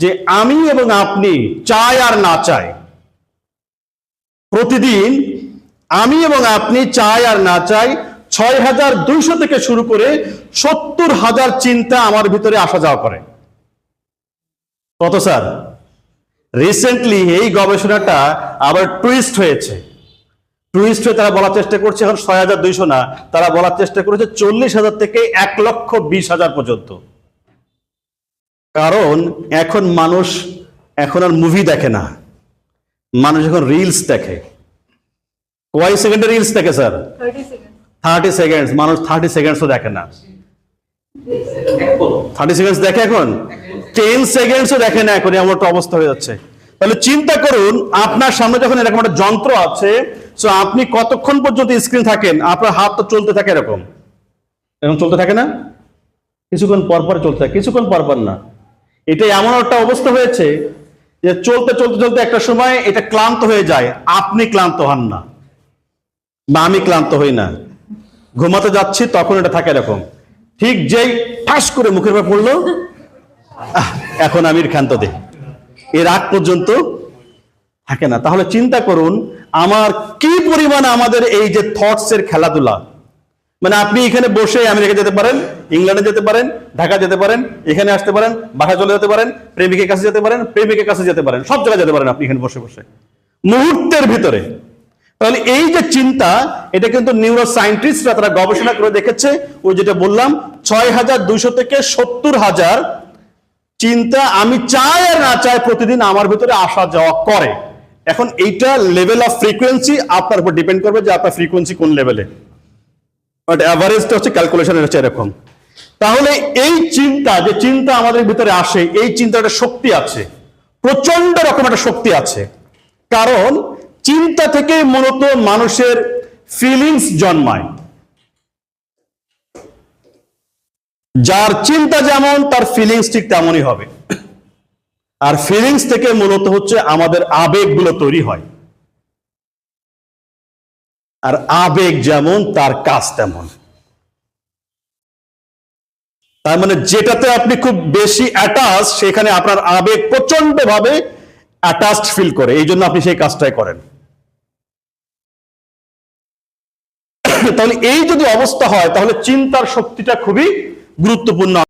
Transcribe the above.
যে আমি এবং আপনি চাই আর না চাই। প্রতিদিন আমি এবং আপনি চাই আর না চাই ছয় হাজার দুইশো থেকে শুরু করে সত্তর হাজার চিন্তা আমার ভিতরে আসা যাওয়া করে। কত স্যার? রিসেন্টলি এই গবেষণাটা আবার টুইস্ট হয়েছে। টুইস্ট হয়ে তারা বলার চেষ্টা করছে, এখন ছয় হাজার দুইশো না, তারা বলার চেষ্টা করেছে চল্লিশ হাজার থেকে এক লক্ষ বিশ হাজার পর্যন্ত। কারণ এখন মানুষ এখন আর মুভি দেখে না। মানুষ এখন রিলস দেখে। কয় সেকেন্ডের রিলস দেখে স্যার থার্টি সেকেন্ড সেকেন্ডস মানুষ থার্টি সেকেন্ডসও দেখে না। থার্টি সেকেন্ডস দেখে এখন? টেন সেকেন্ডসও দেখে না এখন। এমন একটা অবস্থা হয়ে যাচ্ছে। তাহলে চিন্তা করুন আপনার সামনে যখন এরকম একটা যন্ত্র আছে সো আপনি কতক্ষণ পর্যন্ত স্ক্রিন থাকেন? আপনার হাত তো চলতে থাকে এরকম। এরকম চলতে থাকে না? কিছুক্ষণ পর পর চলতে থাকে। কিছুক্ষণ পর পর না। এটা এমন একটা অবস্থা হয়েছে যে চলতে চলতে চলতে একটা সময় এটা ক্লান্ত হয়ে যায়। আপনি ক্লান্ত হন না। বা আমি ক্লান্ত হই না। ঘুমাতে যাচ্ছি, তখন এটা থাকে এরকম। ঠিক যেই ঠাস করে মুখের উপর পড়ল এখন আমির ক্ষান্ত দে। এর আগ পর্যন্ত থাকে না। তাহলে চিন্তা করুন, আমার কি পরিমাণ আমাদের এই যে থটস এর খেলাধুলা মানে আপনি এখানে বসে আমেরিকা যেতে পারেন, ইংল্যান্ডে যেতে পারেন, ঢাকা যেতে পারেন, এখানে আসতে পারেন বাসায় চলে যেতে পারেন, প্রেমিকের কাছে যেতে পারেন, প্রেমিকের কাছে যেতে পারেন, সব জায়গায় যেতে পারেন আপনি এখানে বসে বসে। মুহূর্তের ভিতরে। তাহলে এই যে চিন্তা, এটা কিন্তু নিউরো সায়েন্টিস্টরা তারা গবেষণা করে দেখেছে, ওই যেটা বললাম, ছয় হাজার দুইশো থেকে সত্তর হাজার চিন্তা আমি চাই আর না চাই প্রতিদিন আমার ভিতরে আসা যাওয়া করে। এখন এইটা লেভেল অফ ফ্রিকোয়েন্সি আপনার উপর ডিপেন্ড করবে যে আপনার ফ্রিকোয়েন্সি কোন লেভেলে বাট অ্যাভারেজটা হচ্ছে ক্যালকুলেশন হচ্ছে এরকম। তাহলে এই চিন্তা, যে চিন্তা আমাদের ভিতরে আসে, এই চিন্তাটা শক্তি আছে। প্রচণ্ড রকম একটা শক্তি আছে। কারণ চিন্তা থেকে মূলত মানুষের ফিলিংস জন্মায়। যার চিন্তা যেমন, তার ফিলিংস ঠিক তেমনই হবে। আর ফিলিংস থেকে মূলত হচ্ছে আমাদের আবেগগুলো তৈরি হয়। আর আবেগ যেমন, তার কাজ তেমন। তার মানে যেটাতে আপনি খুব বেশি অ্যাটাচ সেখানে আপনার আবেগ প্রচণ্ড ভাবে অ্যাটাচড ফিল করে। এই জন্য আপনি সেই কাজটাই করেন। তাহলে এই যদি অবস্থা হয়, তাহলে চিন্তার শক্তিটা খুবই গুরুত্বপূর্ণ।